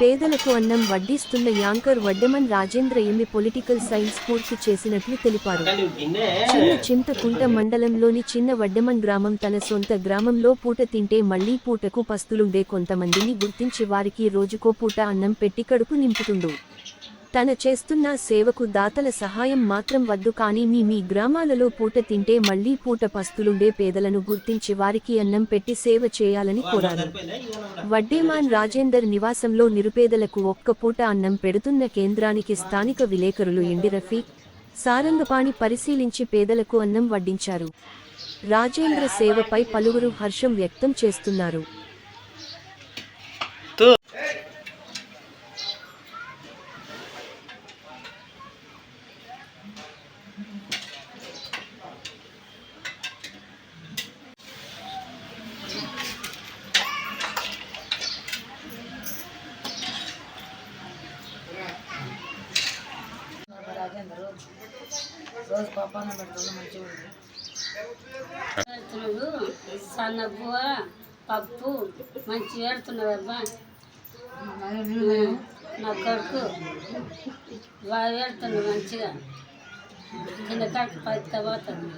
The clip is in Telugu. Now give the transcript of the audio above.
పేదలకు అన్నం వడ్డిస్తున్న anchor Vaddeman Rajendra MA political science పూర్తి చేసినట్లు తెలిపారు. చిన్న చింతకుంట మండలంలోని చిన్న వడ్డెమన్ గ్రామం తన సొంత గ్రామంలో పూట తింటే మళ్ళీ పూటకు పస్తులుండే కొంతమందిని గుర్తించి వారికి రోజుకో పూట అన్నం పెట్టి కడుపు నింపుతుండు. తన చేస్తున్న సేవకు దాతల సహాయం మాత్రం వద్దు కానీ మీ మీ గ్రామాలలో పూట తింటే మళ్ళీ పూట పస్తులుండే పేదలను గుర్తించి వారికి అన్నం పెట్టి సేవ చేయాలని కోరారు వడ్డేమాన్ రాజేందర్ నివాసంలో నిరుపేదలకు ఒక్క పూట అన్నం పెడుతున్న కేంద్రానికి స్థానిక విలేకరులు ఎండి రఫీక్ సారంగపాణి పరిశీలించి పేదలకు అన్నం వడ్డించారు. రాజేంద్ర సేవపై పలువురు హర్షం వ్యక్తం చేస్తున్నారు రాజేంద్ర రోజు పప్పాన పెడుతుంది మంచిగా ఉంది పెడుతున్నాడు సన్నబువ పప్పు మంచి పెడుతున్నాడు అబ్బా నా కొడుకు బాగా పెడుతున్నాడు మంచిగా. కింద కాకి పైకి పోతుంది